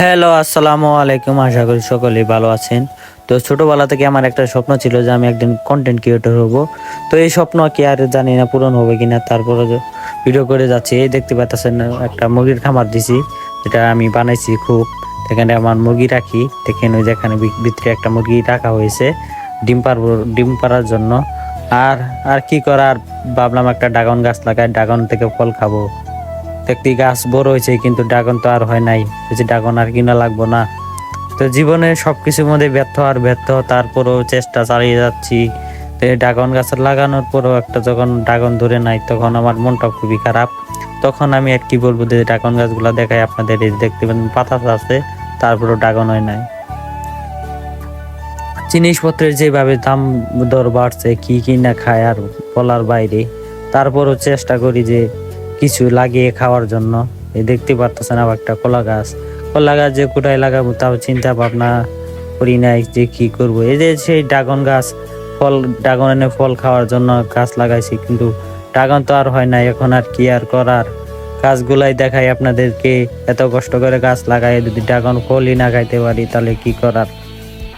Hello আসসালামু আলাইকুম। আশা করি সকলেই ভালো আছেন। তো ছোটবেলা থেকে আমার একটা স্বপ্ন ছিল যে আমি একদিন কন্টেন্ট ক্রিয়েটর হব। তো এই স্বপ্ন কি আর জানি না পূরণ হবে কিনা তারপরে ভিডিও করে যাচ্ছি। এই দেখতে পাচ্ছেন একটা মুরগির খামার দিছি, যেটা আমি বানাইছি খুব। এখানে আমার মুরগি রাখি। দেখেন ওই যেখানে ভিতরে একটা মুরগি রাখা হয়েছে, ডিম পারব, ডিম পাড়ার জন্য। আর আর কি করার? ভাবলাম একটা ড্রাগন গাছ লাগাই, ড্রাগন থেকে ফল খাব। দেখতে গাছ বড় হয়েছে, কিন্তু ড্রাগন তো আর হয় নাই। বলছি ড্রাগন আর কিনা লাগবো না। তো জীবনে সব কিছুর মধ্যে ব্যর্থ আর ব্যর্থ, তারপরেও চেষ্টা চালিয়ে যাচ্ছি। তো ড্রাগন গাছ লাগানোর পরেও একটা যখন ড্রাগন ধরে নাই, তখন আমার মনটা খুবই খারাপ। তখন আমি আর কি বলব যে ড্রাগন গাছগুলো দেখাই আপনাদের দেখতে পাবেন পাতা আছে, তারপরেও ড্রাগন হয় নাই। জিনিসপত্রের যেভাবে দাম, দর বাড়ছে, কি কি না খায় আর বলার বাইরে। তারপরও চেষ্টা করি যে কিছু লাগিয়ে খাওয়ার জন্য। এই দেখতে পারতেছেন আবার একটা কলা গাছ। কলা গাছ যে কোটায় লাগাবো তাও চিন্তা ভাবনা করি নাই যে কি করব। এই যে সেই ড্রাগন গাছ, ফল, ড্রাগন এনে ফল খাওয়ার জন্য গাছ লাগাইছি, কিন্তু ড্রাগন তো আর হয় না এখন আর কি আর করার? গাছগুলাই দেখাই আপনাদেরকে, এত কষ্ট করে গাছ লাগাই, যদি ড্রাগন ফলই না খাইতে পারি তাহলে কি করার?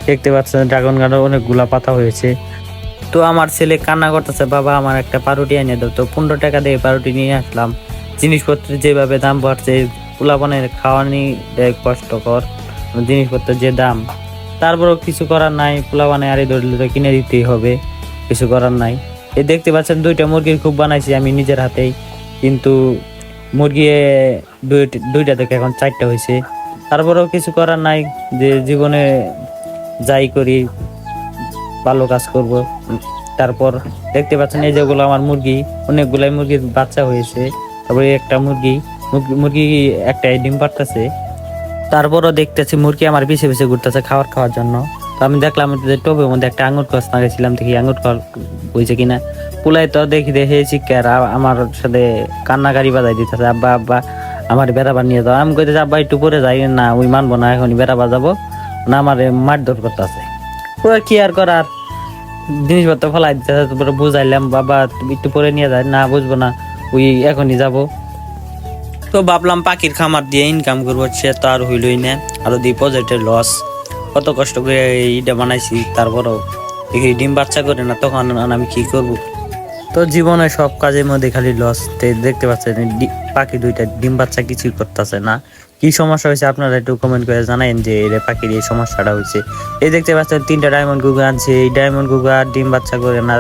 দেখতে পাচ্ছেন ড্রাগন গাছের অনেকগুলা পাতা হয়েছে। তো আমার ছেলে কান্না করতেছে, বাবা, আমার একটা পাউরুটি এনে দাও। তো পনেরো টাকা দিয়ে পাউরুটি নিয়ে আসলাম। জিনিসপত্রের যেভাবে দাম বাড়ছে, পোলাপানের খাওয়ানি কষ্টকর। জিনিসপত্রের যে দাম, তারপরেও কিছু করার নাই, পোলাপানে আরে ধরলে তো কিনে দিতেই হবে, কিছু করার নাই। এই দেখতে পাচ্ছেন, দুইটা মুরগির খুব বানাইছি আমি নিজের হাতেই, কিন্তু মুরগি দুই- দুইটা থেকে এখন চারটা হয়েছে তারপরেও কিছু করার নাই, যে জীবনে যাই করি ভালো কাজ করব। তারপর দেখতে পাচ্ছেন এই যেগুলো আমার মুরগি, অনেকগুলাই মুরগির বাচ্চা হয়েছে। তারপরে একটা মুরগি, মুরগি- একটা ডিম পারতেছে তারপরও দেখতেছি মুরগি আমার পিছে পিছে ঘুরতেছে খাবার খাওয়ার জন্য। তো আমি দেখলাম যে টবের মধ্যে একটা আঙুর গাছ লাগাইছিলাম দেখি আঙুর ফল হয়েছে কিনা। পুলাই তো দেখি দেখে শিক্ষার আমার সাথে কান্নাকারি বাজাই দিতেছে, আব্বা আব্বা, আমার বেড়াবার নিয়ে যাও আমি কইতেছি, আব্বা, একটু পরে যাই, না ওই মানবো না, এখনই বেড়াবার যাব না, আমার মারধর করতেছে। ওরা কি আর করার জিনিসপত্র ফেলাই দিতে তারপরে বুঝাইলাম, বাবা, একটু পরে নিয়ে যায়। না, বুঝব না, ওই এখনই যাব। তো ভাবলাম পাখির খামার দিয়ে ইনকাম করব, সে তো আর হইলই না, আরও দুই প্রজেক্টের লস কত কষ্ট করে এইটা বানাইছি, তারপরেও দেখি ডিম বাচ্চা করে না, তখন আমি কি করব? তো জীবনে সব কাজের মধ্যে খালি লস দেখতে পাচ্ছেন, পাখি দুইটা ডিম বাচ্চা কিছুই করতেছে না। কি সমস্যা হয়েছে আপনারা একটু কমেন্ট করে জানাইন যে এর পাখির এই সমস্যাটা হয়েছে। এই দেখতে পাচ্ছেন, তিনটা ডায়মন্ড গুগা আনছে। এই ডায়মন্ড গুগা ডিম বাচ্চা করে না,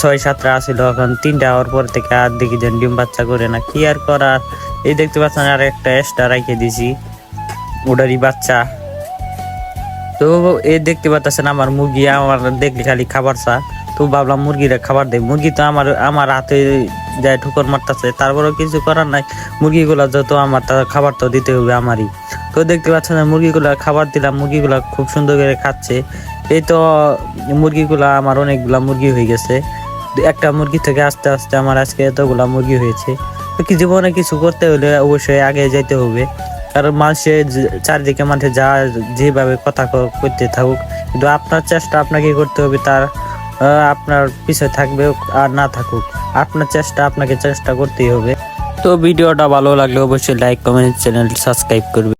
ছয় সাতটা আসিল এখন। তিনটা হওয়ার পর থেকে আর দেখি যে ডিম বাচ্চা করে না। কি আর করার? এই দেখতে পাচ্ছেন, আর একটা এক্সট্রা রেখে দিছি। ওটারই বাচ্চা। তো এই দেখতে পাচ্ছেন, আমার মুরগি আমার দেখলে খালি খাবার চা। তো ভাবলাম মুরগিরা খাবার দেয় মুরগি তো আমার আমার হাতে যায় ঠুকর মারতেছে, তারপরেও কিছু করার নাই। মুরগিগুলা যত আমার, তার খাবার তো দিতে হবে আমারই। তো দেখতে পাচ্ছেন মুরগিগুলা খাবার দিলাম, মুরগিগুলা খুব সুন্দর করে খাচ্ছে। এই তো মুরগিগুলা আমার অনেকগুলা মুরগি হয়ে গেছে। একটা মুরগি থেকে আস্তে আস্তে আমার আজকে এতগুলা মুরগি হয়েছে। কি জীবনে কিছু করতে হলে অবশ্যই আগে যেতে হবে। কারণ মানুষের চারিদিকে মানুষের যা যেভাবে কথা করতে থাকুক, কিন্তু আপনার চেষ্টা আপনাকে করতে হবে, তার আপনার পিছে থাকবে আর না থাকুক। আপনার চেষ্টা, আপনাকে চেষ্টা করতেই হবে। তো ভিডিওটা ভালো লাগলে অবশ্যই লাইক কমেন্ট চ্যানেল সাবস্ক্রাইব করবে।